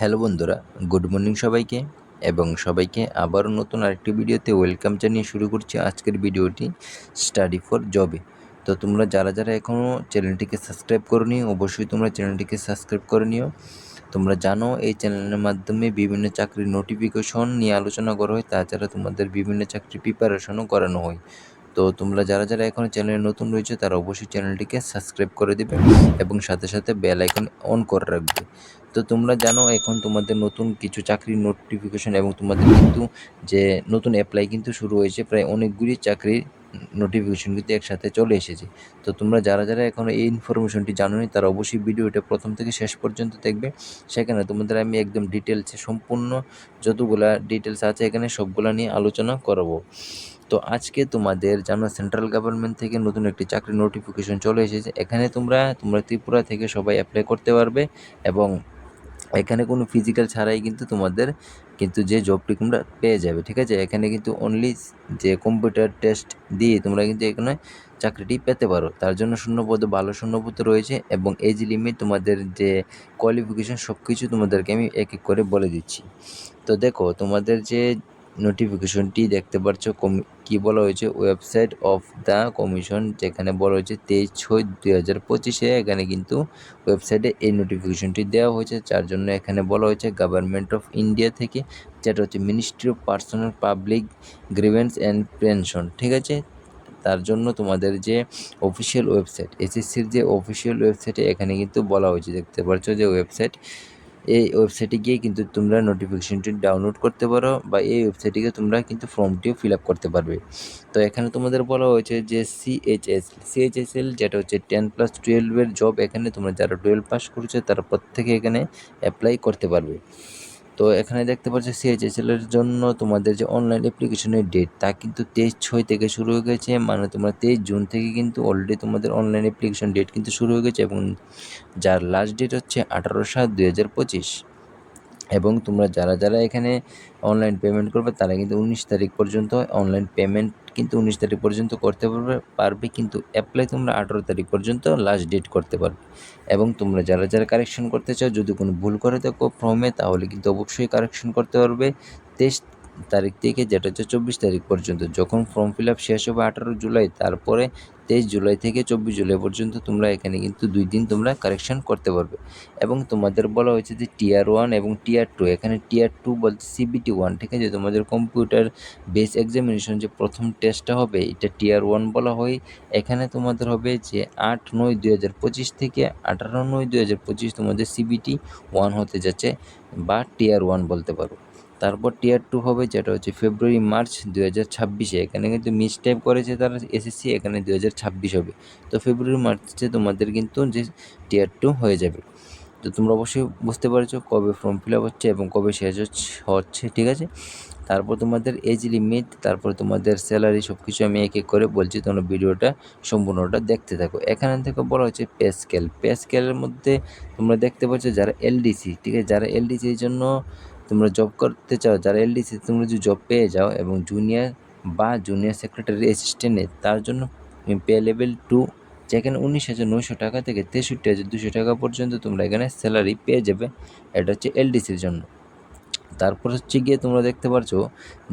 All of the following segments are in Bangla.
হ্যালো বন্ধুরা, গুড মর্নিং সবাইকে এবং সবাইকে আবারও নতুন আরেকটি ভিডিওতে ওয়েলকাম জানিয়ে শুরু করছি আজকের ভিডিওটি স্টাডি ফর জবে। তো তোমরা যারা যারা এখনও চ্যানেলটিকে সাবস্ক্রাইব করনি, অবশ্যই তোমরা চ্যানেলটিকে সাবস্ক্রাইব করে নিও। তোমরা জানো, এই চ্যানেলের মাধ্যমে বিভিন্ন চাকরির নোটিফিকেশন নিয়ে আলোচনা করা হয়, তাছাড়া তোমাদের বিভিন্ন চাকরির প্রিপারেশনও করানো হয়। তো তোমরা যারা যারা এখন চ্যানেলে নতুন রয়েছে, তারা অবশ্যই চ্যানেলটিকে সাবস্ক্রাইব করে দেবে এবং সাথে সাথে বেল আইকন অন করে রাখবে। তো তোমরা জানো, এখন তোমাদের নতুন কিছু চাকরির নোটিফিকেশন এবং তোমাদের কিন্তু যে নতুন অ্যাপ্লাই কিন্তু শুরু হয়েছে, প্রায় অনেকগুলি চাকরির নোটিফিকেশন কিন্তু একসাথে চলে এসেছে। তো তোমরা যারা যারা এখন এই ইনফরমেশনটি জানোনি, তারা অবশ্যই ভিডিওটা প্রথম থেকে শেষ পর্যন্ত দেখবে। সেখানে তোমাদের আমি একদম ডিটেলসে সম্পূর্ণ যতগুলা ডিটেলস আছে এখানে সবগুলা নিয়ে আলোচনা করব। তো আজকে তোমাদের জানো সেন্ট্রাল গভর্নমেন্ট থেকে নতুন একটি চাকরির নোটিফিকেশন চলে এসেছে। এখানে তোমরা তোমরা ত্রিপুরা থেকে সবাই অ্যাপ্লাই করতে পারবে এবং এখানে কোনো ফিজিক্যাল ছাড়াই কিন্তু তোমাদের কিন্তু যে জবটি তোমরা পেয়ে যাবে, ঠিক আছে? এখানে কিন্তু অনলি যে কম্পিউটার টেস্ট দিয়ে তোমরা কিন্তু এখানে চাকরিটি পেতে পারো। তার জন্য শূন্যপদ ভালো শূন্যপদ রয়েছে এবং এজ লিমিট তোমাদের যে কোয়ালিফিকেশন সব কিছু তোমাদেরকে আমি এক এক করে বলে দিচ্ছি। তো দেখো, তোমাদের যে নোটিফিকেশনটি দেখতে পারছ। পাচ্ছ কি বলা হয়েছে? ওয়েবসাইট অফ দ্য কমিশন যেখানে বলা হয়েছে তেইশ ছয় দুই হাজার পঁচিশে, এখানে কিন্তু ওয়েবসাইটে এই নোটিফিকেশনটি দেওয়া হয়েছে। যার জন্য এখানে বলা হয়েছে গভর্নমেন্ট অফ ইন্ডিয়া থেকে, যেটা হচ্ছে ministry of personnel public grievance and pension ঠিক আছে? তার জন্য তোমাদের যে অফিসিয়াল ওয়েবসাইট এসএসসির যে অফিসিয়াল ওয়েবসাইটে এখানে কিন্তু বলা হয়েছে, দেখতে পাচ্ছ যে ওয়েবসাইট এই ওয়েবসাইটে গিয়ে কিন্তু তোমরা নোটিফিকেশনটি ডাউনলোড করতে পারো বা এই ওয়েবসাইটে গিয়ে তোমরা কিন্তু ফর্মটিও ফিল আপ করতে পারবে। তো এখানে তোমাদের বলা হয়েছে যে সিএইচএস সিএইচএসএল যেটা হচ্ছে টেন প্লাস টুয়েলভের জব এখানে তোমরা যারা টুয়েলভ পাস করছ তারা প্রত্যেকে এখানে অ্যাপ্লাই করতে পারবে। তো এখানে দেখতে পাচ্ছি সিএইচএসএল এর জন্য তোমাদের যে অনলাইন অ্যাপ্লিকেশনের ডেট তা কিন্তু তেইশ ছয় থেকে শুরু হয়ে গেছে মানে তোমরা তেইশ জুন থেকে কিন্তু অলরেডি তোমাদের অনলাইন অ্যাপ্লিকেশন ডেট কিন্তু শুরু হয়ে গেছে এবং যার লাস্ট ডেট হচ্ছে আঠারো সাত দুই হাজার পঁচিশ। এবং তোমরা যারা যারা এখানে অনলাইন পেমেন্ট করবে, তারা কিন্তু উনিশ তারিখ পর্যন্ত অনলাইন পেমেন্ট কিন্তু উনিশ তারিখ পর্যন্ত করতে পারবে পারবে কিন্তু অ্যাপ্লাই তোমরা আঠেরো তারিখ পর্যন্ত লাস্ট ডেট করতে পারবে। এবং তোমরা যারা যারা কারেকশন করতে চাও, যদি কোনো ভুল করে থাকো ফর্মে তাহলে কিন্তু অবশ্যই কারেকশন করতে পারবে। তেইশ তারিখ থেকে, যেটা হচ্ছে চব্বিশ তারিখ পর্যন্ত। যখন ফর্ম ফিল আপ শেষ হবে আঠারো জুলাই, তারপরে তেইশ জুলাই থেকে চব্বিশ জুলাই পর্যন্ত তোমরা এখানে কিন্তু দুই দিন তোমরা কারেকশন করতে পারবে। এবং তোমাদের বলা হয়েছে যে টিয়ার ওয়ান এবং টিয়ার টু এখানে টিয়ার টু বলতে সিবিটি ওয়ান ঠিক আছে? তোমাদের কম্পিউটার বেস এক্সামিনেশন যে প্রথম টেস্টটা হবে, এটা টিয়ার ওয়ান বলা হয়। এখানে তোমাদের হবে যে আট নয় দুই হাজার পঁচিশ থেকে আঠারো নয় দুই হাজার পঁচিশ তোমাদের সিবিটি ওয়ান হতে যাচ্ছে, বা টিয়ার ওয়ান বলতে পারো। তারপর টিয়ার টু হবে যেটা হচ্ছে ফেব্রুয়ারি মার্চ দু হাজার ছাব্বিশে। এখানে কিন্তু মিস টাইপ করেছে তারা এসএসসি এখানে দু হাজার ছাব্বিশ হবে। তো ফেব্রুয়ারি মার্চে তোমাদের কিন্তু যে টিয়ার টু হয়ে যাবে। তো তোমরা অবশ্যই বুঝতে পারছ কবে ফর্ম ফিল আপ হচ্ছে এবং কবে শেষ হচ্ছে ঠিক আছে? তারপর তোমাদের এজ লিমিট তারপর তোমাদের স্যালারি সব কিছু আমি এক এক করে বলছি, তোমরা ভিডিওটা সম্পূর্ণটা দেখতে থাকো। এখানে থেকে বলা হচ্ছে পে স্কেল পে স্কেলের মধ্যে তোমরা দেখতে পাচ্ছ যারা এলডিসি ঠিক আছে? যারা এলডিসির জন্য তোমরা জব করতে চাও, যারা এলডিসি তোমরা যদি জব পেয়ে যাও এবং জুনিয়র বা জুনিয়র সেক্রেটারি অ্যাসিস্ট্যান্টে তার জন্য পে লেভেল টু যেখানে উনিশ হাজার নয়শো টাকা থেকে তেষট্টি হাজার দুশো টাকা পর্যন্ত তোমরা এখানে স্যালারি পেয়ে যাবে। এটা হচ্ছে এলডিসির জন্য। তারপর হচ্ছে গিয়ে তোমরা দেখতে পারছ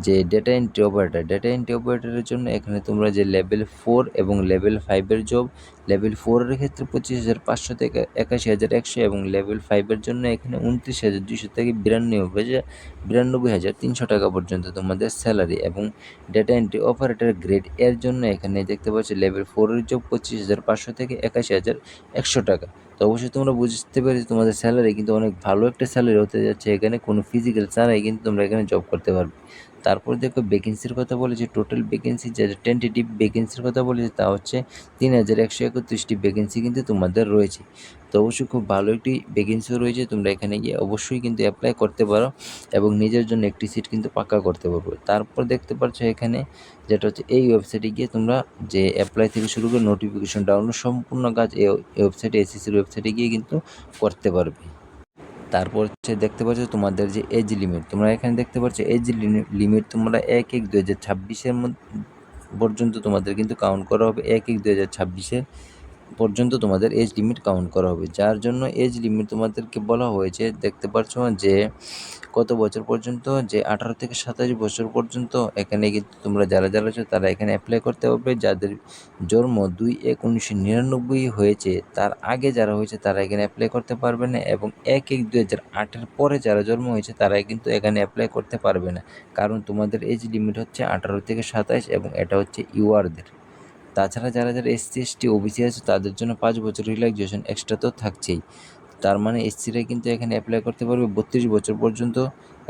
যে data entry operator data entry অপারেটারের জন্য এখানে তোমরা যে লেভেল ফোর এবং লেভেল ফাইভের জব লেভেল ফোরের ক্ষেত্রে পঁচিশ হাজার পাঁচশো থেকে একাশি হাজার একশো এবং লেভেল ফাইভের জন্য এখানে উনত্রিশ হাজার দুশো থেকে বিরানব্বই হাজার বিরানব্বই হাজার তিনশো টাকা পর্যন্ত তোমাদের স্যালারি এবং ডেটা এন্ট্রি অপারেটর গ্রেড এর জন্য এখানে দেখতে পাচ্ছ লেভেল ফোরের জব পঁচিশ হাজার পাঁচশো থেকে একাশি হাজার একশো টাকা। তো অবশ্যই তোমরা বুঝতে পেরেছি তোমাদের স্যালারি কিন্তু অনেক ভালো একটা স্যালারি হতে যাচ্ছে, এখানে কোনো ফিজিক্যাল ছাড়াই কিন্তু তোমরা এখানে জব করতে পারবে। তারপর দেখো ভ্যাকেন্সির কথা বলেছে টোটাল ভ্যাকেন্সি যে টেন্টেটিভ ভ্যাকেন্সির কথা বলেছে তা হচ্ছে তিন হাজার একশো একত্রিশটি ভ্যাকেন্সি কিন্তু তোমাদের রয়েছে। তো অবশ্যই খুব ভালো একটি ভ্যাকেন্সিও রয়েছে, তোমরা এখানে গিয়ে অবশ্যই কিন্তু অ্যাপ্লাই করতে পারো এবং নিজের জন্য একটি সিট কিন্তু পাক্কা করতে পারব। তারপর দেখতে পাচ্ছ এখানে যেটা হচ্ছে এই ওয়েবসাইটে গিয়ে তোমরা যে অ্যাপ্লাই থেকে শুরু করে নোটিফিকেশন ডাউনলোড সম্পূর্ণ কাজ এই ওয়েবসাইটে এসএসসির ওয়েবসাইটে গিয়ে কিন্তু করতে পারবে। তারপর হচ্ছে দেখতে পাচ্ছ তোমাদের যে এজ লিমিট তোমরা এখানে দেখতে পাচ্ছ এজ লিমিট তোমরা এক এক দু হাজার ছাব্বিশের পর্যন্ত তোমাদের কিন্তু কাউন্ট করা হবে এক এক দু হাজার ছাব্বিশের পর্যন্ত তোমাদের এজ লিমিট কাউন্ট করা হবে। যার জন্য এজ লিমিট তোমাদেরকে বলা হয়েছে, দেখতে পাচ্ছ যে কত বছর পর্যন্ত? যে আঠারো থেকে সাতাশ বছর পর্যন্ত এখানে কিন্তু তোমরা যারা যারা আছো, তারা এখানে অ্যাপ্লাই করতে পারবে যাদের জন্ম দুই এক উনিশশো নিরানব্বই হয়েছে, তার আগে যারা হয়েছে, তারা এখানে অ্যাপ্লাই করতে পারবে না এবং এক এক দুই হাজার আটের পরে যারা জন্ম হয়েছে তারা কিন্তু এখানে অ্যাপ্লাই করতে পারবে না। কারণ তোমাদের এজ লিমিট হচ্ছে আঠারো থেকে সাতাশ এবং এটা হচ্ছে ইউআরদের তাছাড়া যারা যারা এসসি এসটি ওবিসি আছে, তাদের জন্য পাঁচ বছর রিল্যাক্সেশন এক্সট্রা তো থাকছেই। তার মানে এসসিরা কিন্তু এখানে অ্যাপ্লাই করতে পারবে বত্রিশ বছর পর্যন্ত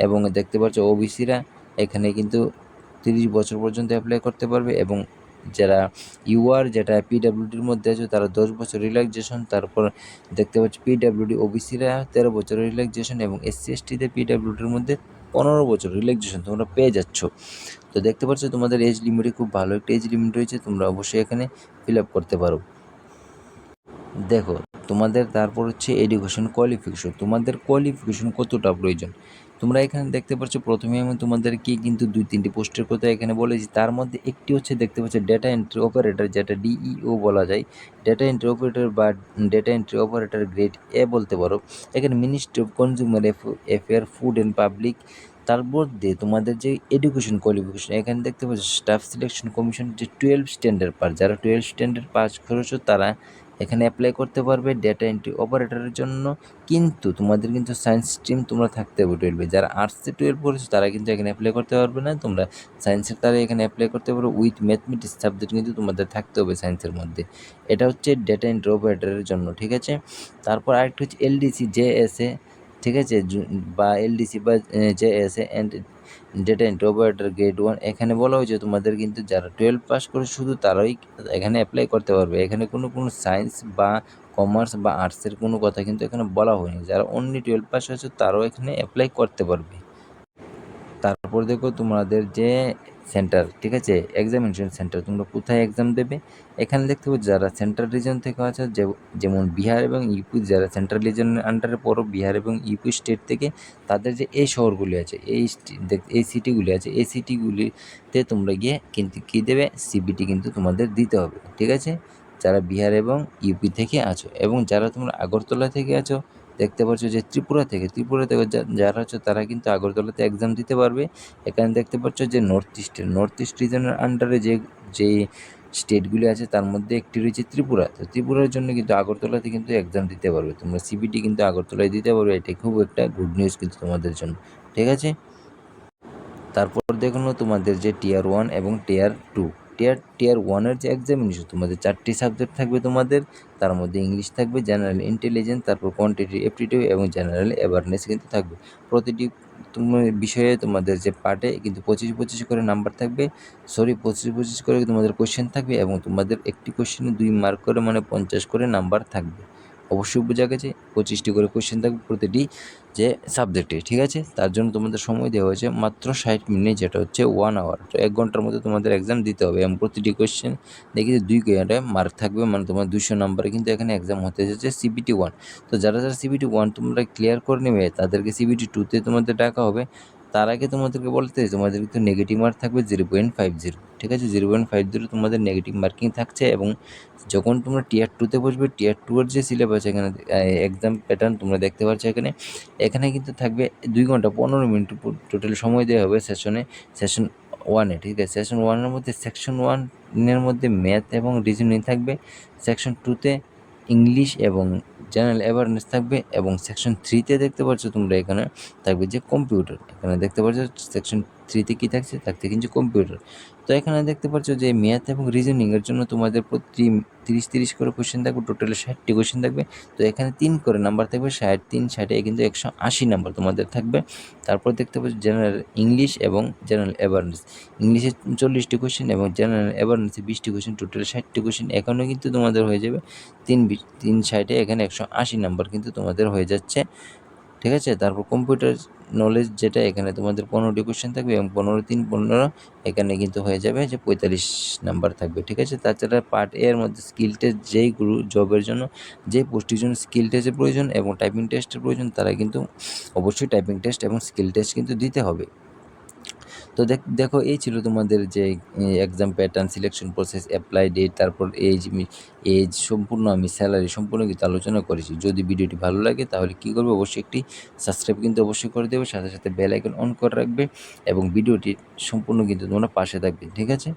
এবং দেখতে পাচ্ছ ওবিসিরা এখানে কিন্তু তিরিশ বছর পর্যন্ত অ্যাপ্লাই করতে পারবে এবং যারা ইউআর যেটা পিডাব্লিউডির মধ্যে আছে, তারা দশ বছর রিল্যাক্সেশন তারপর দেখতে পাচ্ছি পিডাব্লিউডি ওবিসিরা তেরো বছর রিল্যাক্সেশন এবং এসসি এসটিতে পিডাব্লিউডির মধ্যে পনেরো বছর রিল্যাক্সেশন তোমরা পেয়ে যাচ্ছ। তো দেখতে পাচ্ছ তোমাদের এজ লিমিটে খুব ভালো একটা এজ লিমিট রয়েছে, তোমরা অবশ্যই এখানে ফিল আপ করতে পারো। দেখো, তোমাদের তারপর হচ্ছে এডুকেশন কোয়ালিফিকেশন তোমাদের কোয়ালিফিকেশন কতটা প্রয়োজন? তোমরা এখানে দেখতে পাচ্ছ প্রথমে আমি তোমাদেরকে কিন্তু দুই, তিনটি পোস্টের কথা এখানে বলেছি। তার মধ্যে একটি হচ্ছে দেখতে পাচ্ছ ডেটা এন্ট্রি অপারেটর যেটা ডিইও বলা যায়। ডেটা এন্ট্রি অপারেটর বা data entry operator grade A বলতে পারো। এখানে ministry of consumer affair food and public তার মধ্যে তোমাদের যে এডুকেশন কোয়ালিফিকেশন এখানে দেখতে পাচ্ছ স্টাফ সিলেকশন কমিশন যে টুয়েলভ স্ট্যান্ডার্ড পাস। যারা টুয়েলভ স্ট্যান্ডার্ড পাস করেছ, তারা এখানে অ্যাপ্লাই করতে পারবে ডেটা এন্ট্রি অপারেটরের জন্য। কিন্তু তোমাদের কিন্তু সায়েন্স স্ট্রিম তোমরা থাকতে হবে টুয়েলভে যারা আর্টসে টুয়েলভ পড়েছো, তারা কিন্তু এখানে অ্যাপ্লাই করতে পারবে না। তোমরা সায়েন্সের তারা এখানে অ্যাপ্লাই করতে পারো। উইথ ম্যাথমেটিক্স সাবজেক্ট কিন্তু তোমাদের থাকতে হবে সায়েন্সের মধ্যে। এটা হচ্ছে ডেটা এন্ট্রি অপারেটরের জন্য, ঠিক আছে? তারপর আরেকটা হচ্ছে এলডিসি জে এস এ ঠিক আছে? বা এলডিসি বা যে S and data entry operator grade one এখানে বলা হয়েছে তোমাদের কিন্তু যারা টুয়েলভ পাস করে শুধু তারাই এখানে অ্যাপ্লাই করতে পারবে। এখানে কোনো কোনো সায়েন্স বা কমার্স বা আর্টসের কোনো কথা কিন্তু এখানে বলা হয়নি। যারা অনলি টুয়েলভ পাস হয়েছে তারাও এখানে অ্যাপ্লাই করতে পারবে। তারপর দেখো তোমাদের যে সেন্টার, ঠিক আছে? এক্সামিনেশন সেন্টার তোমরা কোথায় এক্সাম দেবে? এখানে দেখতে পাবো যারা সেন্ট্রাল রিজন থেকে আছে যেমন বিহার এবং ইউপি, যারা সেন্ট্রাল রিজনের আন্ডারে পড়ো, বিহার এবং ইউপি স্টেট থেকে, তাদের যে এই শহরগুলি আছে, এই এই সিটিগুলি আছে, এই সিটিগুলিতে তোমরা গিয়ে কিন্তু কী দেবে? সিবিটি কিন্তু তোমাদের দিতে হবে, ঠিক আছে? যারা বিহার এবং ইউপি থেকে আছো এবং যারা তোমরা আগরতলা থেকে আছো দেখতে পাচ্ছ যে ত্রিপুরা থেকে ত্রিপুরা থেকে যারা আছো তারা কিন্তু আগরতলাতে এক্সাম দিতে পারবে। এখানে দেখতে পাচ্ছ যে নর্থ ইস্টের নর্থ ইস্ট রিজনের আন্ডারে যে যে স্টেটগুলি আছে তার মধ্যে একটি রয়েছে ত্রিপুরা। তো ত্রিপুরার জন্য কিন্তু আগরতলাতে কিন্তু এক্সাম দিতে পারবে। তোমরা সিবিটি কিন্তু আগরতলায় দিতে পারবে। এটা খুব একটা গুড নিউজ কিন্তু তোমাদের জন্য। ঠিক আছে? তারপর দেখুন তোমাদের যে টিয়ার ওয়ান এবং টিয়ার টু টিয়ার টিয়ার ওয়ানের যে এক্সামিনেশন তোমাদের চারটি সাবজেক্ট থাকবে তোমাদের, তার মধ্যে ইংলিশ থাকবে জেনারেল ইন্টেলিজেন্স তারপর কোয়ান্টিটি অ্যাপটিটিউড এবং জেনারেল অ্যাওয়ারনেস কিন্তু থাকবে। প্রতিটি তোমার বিষয়ে তোমাদের যে পার্টে কিন্তু পঁচিশ পঁচিশ করে নাম্বার থাকবে সরি পঁচিশ পঁচিশ করে তোমাদের কোয়েশ্চেন থাকবে এবং তোমাদের একটি কোয়েশ্চেনে দুই মার্ক করে মানে পঞ্চাশ করে নাম্বার থাকবে। অবশ্যই বোঝা গেছে, পঁচিশটি করে কোয়েশ্চেন থাকবে প্রতিটি যে সাবজেক্টে ঠিক আছে? তার জন্য তোমাদের সময় দেওয়া হয়েছে মাত্র ষাট মিনিট যেটা হচ্ছে ওয়ান আওয়ার তো এক ঘণ্টার মধ্যে তোমাদের এক্সাম দিতে হবে এবং প্রতিটি কোয়েশ্চেন দেখি যে দুই ঘন্টায় মার্ক থাকবে মানে তোমার দুশো নাম্বারে কিন্তু এখানে এক্সাম হতে যাচ্ছে সিবিটি ওয়ান তো যারা যারা সিবিটি ওয়ান তোমরা ক্লিয়ার করে নেবে, তাদেরকে সিবিটি টুতে তোমাদের ডাকা হবে। তার আগে তোমাদেরকে বলতে তোমাদের কিন্তু নেগেটিভ মার্ক থাকবে জিরো পয়েন্ট ফাইভ জিরো ঠিক আছে? জিরো পয়েন্ট ফাইভ জিরো তোমাদের নেগেটিভ মার্কিং থাকছে এবং যখন তোমরা টিয়ার টুতে বসবে টিয়ার টুয়ের যে সিলেবাস এখানে এক্সাম প্যাটার্ন তোমরা দেখতে পাচ্ছ এখানে এখানে কিন্তু থাকবে দুই ঘণ্টা পনেরো মিনিট টোটাল সময় দেওয়া হবে সেশনে সেশন ওয়ানে ঠিক আছে? সেশন ওয়ানের মধ্যে সেকশন ওয়ানের মধ্যে ম্যাথ এবং রিজনিং থাকবে সেকশন টুতে ইংলিশ এবং জেনারেল অ্যাওয়ারনেস থাকবে এবং সেকশন থ্রিতে দেখতে পাচ্ছ তোমরা এখানে থাকবে যে কম্পিউটার এখানে দেখতে পাচ্ছ সেকশন থ্রিতে কী থাকছে? থাকছে কিন্তু কম্পিউটার তো এখানে দেখতে পাচ্ছ যে ম্যাথ এবং রিজনিংয়ের জন্য তোমাদের প্রতি তিরিশ তিরিশ করে কোয়েশ্চেন থাকবে টোটাল ষাটটি কোয়েশ্চেন থাকবে। তো এখানে তিন করে নাম্বার থাকবে, ষাট, তিন, ষাটে কিন্তু একশো আশি নাম্বার তোমাদের থাকবে। তারপর দেখতে পাচ্ছ জেনারেল ইংলিশ এবং জেনারেল অ্যাওয়ারনেস ইংলিশে চল্লিশটি কোয়েশ্চেন এবং জেনারেল অ্যাওয়ারনেসে বিশটি কোয়েশ্চেন টোটাল ষাটটি কোয়েশ্চেন এখানেও কিন্তু তোমাদের হয়ে যাবে তিন তিন, ষাটে এখানে একশো আশি নাম্বার কিন্তু তোমাদের হয়ে যাচ্ছে। ঠিক আছে? তারপর কম্পিউটার নলেজ যেটা এখানে তোমাদের পনেরোটি কোয়েশ্চেন থাকবে এবং পনেরো তিন পনেরো এখানে কিন্তু হয়ে যাবে যে পঁয়তাল্লিশ নাম্বার থাকবে, ঠিক আছে? তাছাড়া পার্ট এ এর মধ্যে স্কিল টেস্ট যেই গুরু জবের জন্য যে পোস্টের জন্য স্কিল টেস্টের প্রয়োজন এবং টাইপিং টেস্টের প্রয়োজন, তারা কিন্তু অবশ্যই টাইপিং টেস্ট এবং স্কিল টেস্ট কিন্তু দিতে হবে। তো দেখ, দেখো, এই ছিল তোমাদের যে exam pattern selection process apply date তারপর এজ এজ সম্পূর্ণ আমি স্যালারি সম্পূর্ণ কিন্তু আলোচনা করেছি। যদি ভিডিওটি ভালো লাগে তাহলে কী করবে? অবশ্যই একটি সাবস্ক্রাইব কিন্তু অবশ্যই করে দেবে, সাথে সাথে বেল আইকন অন করে রাখবে এবং ভিডিওটি সম্পূর্ণ কিন্তু তোমরা পাশে থাকবে, ঠিক আছে?